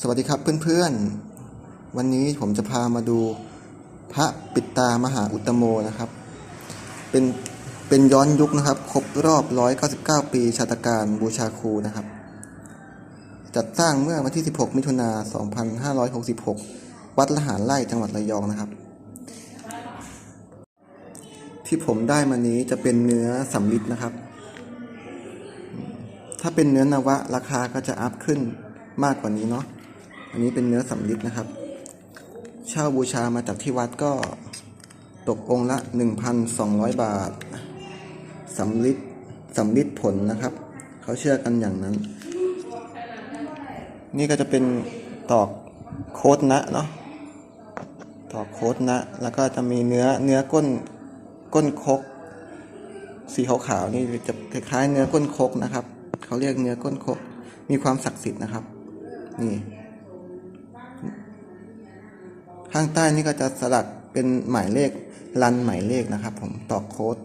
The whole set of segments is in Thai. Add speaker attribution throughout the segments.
Speaker 1: สวัสดีครับเพื่อนๆ วันนี้ผมจะพามาดูพระปิดตามหาอุตโมนะครับ เป็นเป็นย้อนยุคนะครับ ครบรอบ 199 ปีชาตการบูชาครูนะครับ จัดสร้างเมื่อวันที่ 16 มิถุนา 2566 วัดละหารไร่จังหวัดระยองนะครับ ที่ผมได้มานี้จะเป็นเนื้อสำลิดนะครับ ถ้าเป็นเนื้อนวะราคาก็จะอัพขึ้นมากกว่านี้เนาะ อันนี้เป็นเนื้อสำลิดนะครับ เช่าบูชามาจากที่วัดก็ตกองค์ละ 1,200 บาทสำลิดสำลิดผลนะครับ เขาเชื่อกันอย่างนั้น นี่ก็จะเป็นตอกโคดนะเนาะตอกโคดนะ แล้วก็จะมีเนื้อเนื้อก้นก้นคก สีขาวๆนี่จะคล้ายๆเนื้อก้นคกนะครับ เขาเรียกเนื้อก้นคก มีความศักดิ์สิทธิ์นะครับ นี่ ข้างใต้นี่ก็จะสลักเป็นหมายเลขรันหมายเลขนะครับผมต่อโค้ด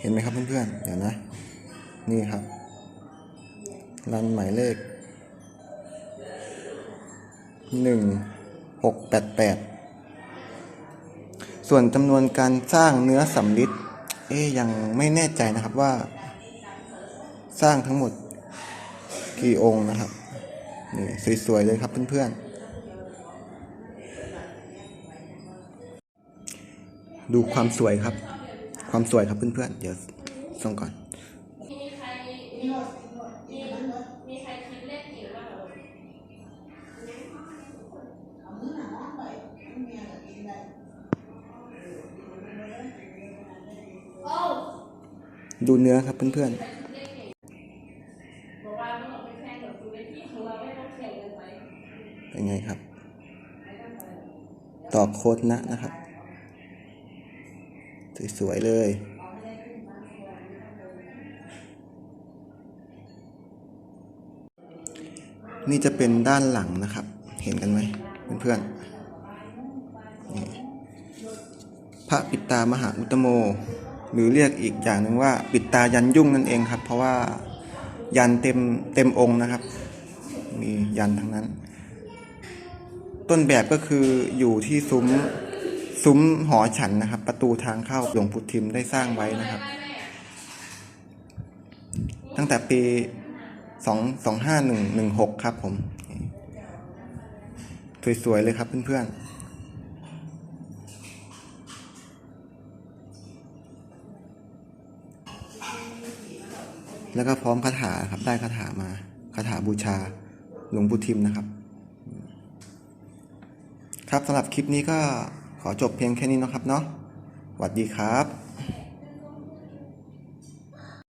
Speaker 1: เห็นไหมครับเพื่อนๆ เดี๋ยวนะ นี่ครับ รันหมายเลขหนึ่งหกแปดแปดส่วนจำนวนการสร้างเนื้อสำลิดเอ๊ยยังไม่แน่ใจนะครับว่า สร้างทั้งหมดกี่องค์นะครับ นี่สวยๆเลยครับเพื่อนๆ ดูความสวยครับ ความสวยครับเพื่อนๆ เดี๋ยวส่งก่อน
Speaker 2: ดูเนื้
Speaker 1: อครับเพื่อน
Speaker 2: บ เป็
Speaker 1: นไงครับ ต่อโคดนะนะครับ สวย ๆ เลยนี่จะเป็นด้านหลังนะครับ เห็นกันไหมเพื่อนๆนี่พระปิดตามหาอุตตโม หรือเรียกอีกอย่างหนึ่งว่า ปิดตายันยุ่งนั่นเองครับ เพราะว่า ยันเต็มเต็มองค์นะครับ มียันทั้งนั้น ต้นแบบก็คืออยู่ที่ซุ้มซุ้มหอฉันนะครับ ประตูทางเข้าหลวงพุทิมได้สร้างไว้นะครับ ตั้งแต่ปีสองสองห้าหนึ่งหนึ่งหกครับผม สวยๆเลยครับเพื่อนๆ แล้วก็พร้อมคาถาครับได้คาถามาคาถาบูชาหลวงปู่ทิมนะครับ ครับสำหรับคลิปนี้ก็ขอจบเพียงแค่นี้นะครับเนาะสวัสดีครับ